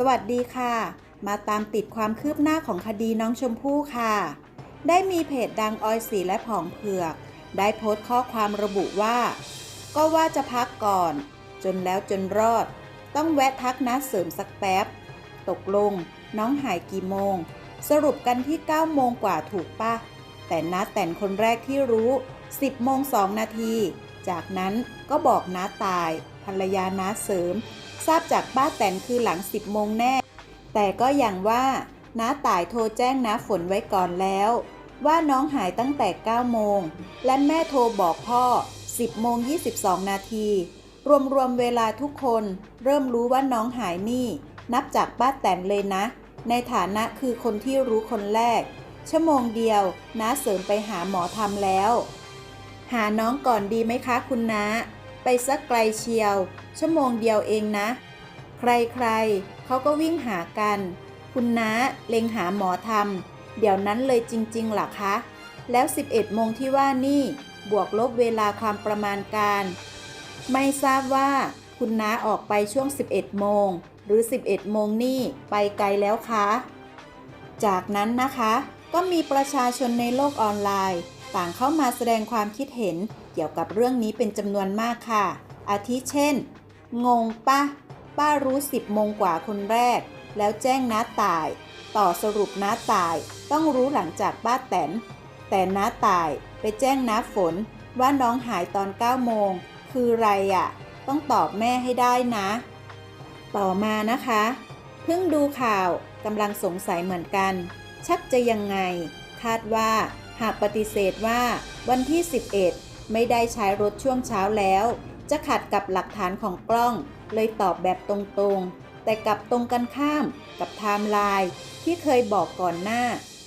สวัสดีค่ะ มาตามติดความคืบหน้าของคดีน้องชมพู่ค่ะ ได้มีเพจดังออยสีและผองเผือก ได้โพสต์ข้อความระบุว่า ก็ว่าจะพักก่อน จนแล้วจนรอด ต้องแวะทักนัดเสริมสักแป๊บ ตกลง น้องหายกี่โมง สรุปกันที่9โมงกว่าถูกปะแต่นัดแต่นคนแรกที่รู้ 10โมง2นาที จากนั้นก็บอกน้าตายภรรยาน้าเสริม ทราบจากป้าแตนคือหลัง10โมงแน่ แต่ก็อย่างว่าน้าตายโทรแจ้งน้าฝนไว้ก่อนแล้ว ว่าน้องหายตั้งแต่ 9 โมง และแม่โทรบอกพ่อ 10 โมง 22 นาที รวมๆเวลาทุกคน เริ่มรู้ว่าน้องหายนี่ นับจากป้าแตนเลยนะ ในฐานะคือคนที่รู้คนแรก ชั่วโมงเดียวน้าเสริมไปหาหมอทำแล้ว หาน้องก่อนดีไหมคะคุณน้าไปสักไกลเชียว ชั่วโมงเดียวเองนะ ใครๆเขาก็วิ่งหากัน คุณน้าเล็งหาหมอทำเดี๋ยวนั้นเลยจริงๆหรอคะ แล้ว 11 โมงที่ว่านี่ บวกลบเวลาความประมาณการ ไม่ทราบว่าคุณน้าออกไปช่วง 11 โมง หรือ 11 โมงนี่ไปไกลแล้วคะ จากนั้นนะคะ ก็มีประชาชนในโลกออนไลน์ต่างเข้ามาแสดงความคิดเห็นเกี่ยวกับเรื่องนี้เป็นจำนวนมากค่ะ อาทิเช่น งงปะป้ารู้10โมงกว่าคนแรก แล้วแจ้งน้าตาย ต่อสรุปน้าตาย ต้องรู้หลังจากป้าแตน แต่น้าตายไปแจ้งน้าฝนว่าน้องหายตอน9โมง คือไรอะ่ะ ต้องตอบแม่ให้ได้นะ ต่อมานะคะ เพิ่งดูข่าวกำลังสงสัยเหมือนกัน ชักจะยังไง คาดว่า หากปฏิเสธว่าวันที่ 11 ไม่ได้ใช้รถช่วงเช้าแล้ว จะขัดกับหลักฐานของกล้อง เลยตอบแบบตรงๆ แต่กลับตรงกันข้ามกับไทม์ไลน์ที่เคยบอกก่อนหน้า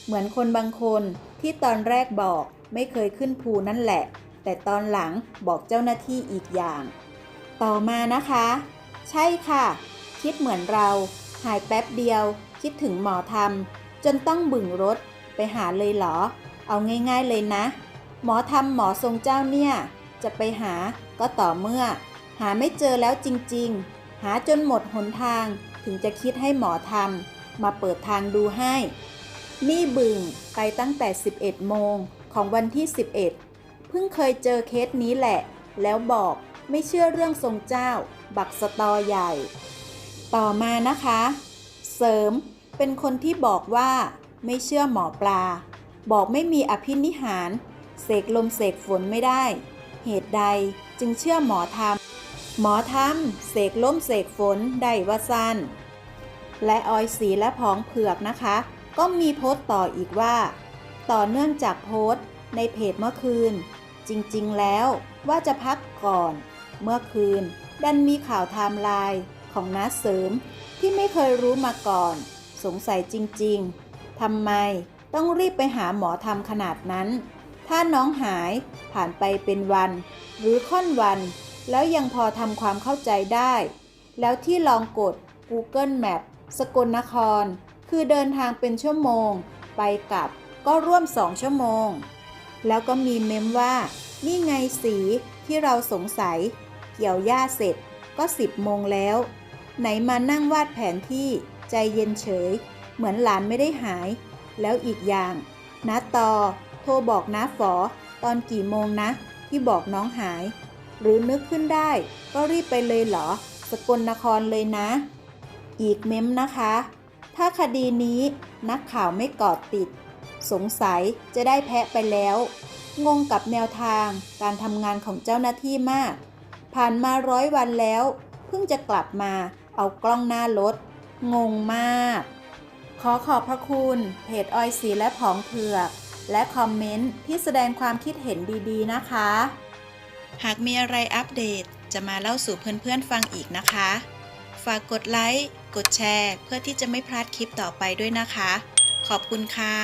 เหมือนคนบางคนที่ตอนแรกบอกไม่เคยขึ้นภูนั่นแหละ แต่ตอนหลังบอกเจ้าหน้าที่อีกอย่าง ต่อมานะคะ ใช่ค่ะ คิดเหมือนเรา หายแป๊บเดียว คิดถึงหมอทำจนต้องบึ่งรถไปหาเลยเหรอ เอาง่ายๆเลยนะ หมอทำหมอทรงเจ้าเนี่ย จะไปหาก็ต่อเมื่อ หาไม่เจอแล้วจริงๆ หาจนหมดหนทางถึงจะคิดให้หมอทำมาเปิดทางดูให้ นี่บึงไปตั้งแต่ 11 โมงของวันที่ 11 เพิ่งเคยเจอเคสนี้แหละ แล้วบอกไม่เชื่อเรื่องทรงเจ้า บักสตอใหญ่ ต่อมานะคะ เสริมเป็นคนที่บอกว่าไม่เชื่อหมอปลา บอกไม่มีอภินิหาร เสกลมเสกฝนไม่ได้ เหตุใดจึงเชื่อหมอธรรม หมอธรรมเสกล้มเสกฝนได้ว่าสั้น และออยสีและผองเผือกนะคะ ก็มีโพสต์ต่ออีกว่า ต่อเนื่องจากโพสต์ในเพจเมื่อคืน จริงๆแล้วว่าจะพักก่อน เมื่อคืน ดันมีข่าวไทม์ไลน์ของน้าเสริมที่ไม่เคยรู้มาก่อน สงสัยจริงๆทำไม ต้องรีบไปหาหมอทำขนาดนั้น ถ้าน้องหายผ่านไปเป็นวัน หรือค่อนวัน แล้วยังพอทำความเข้าใจได้ แล้วที่ลองกด Google Map สกลนคร คือเดินทางเป็นชั่วโมง ไปกลับก็ร่วมสองชั่วโมง แล้วก็มีเมมว่า นี่ไงสีที่เราสงสัย เกี่ยวหญ้าเสร็จก็10โมงแล้ว ไหนมานั่งวาดแผนที่ใจเย็นเฉย เหมือนหลานไม่ได้หาย แล้วอีกอย่างน้าตอโทรบอกน้าฝอ ตอนกี่โมงนะ ที่บอกน้องหาย หรือนึกขึ้นได้ ก็รีบไปเลยเหรอ สกลนครเลยนะ อีกเม้มนะคะ ถ้าคดีนี้นักข่าวไม่กอดติด สงสัยจะได้แพะไปแล้ว งงกับแนวทางการทำงานของเจ้าหน้าที่มาก ผ่านมาร้อยวันแล้ว เพิ่งจะกลับมาเอากล้องหน้ารถ งงมาก ขอขอบพระคุณ เพจออยสีและผองเผือก และคอมเมนต์ที่แสดงความคิดเห็นดีๆนะคะ หากมีอะไรอัปเดตจะมาเล่าสู่เพื่อนๆฟังอีกนะคะ ฝากกดไลค์ กดแชร์ เพื่อที่จะไม่พลาดคลิปต่อไปด้วยนะคะ ขอบคุณค่ะ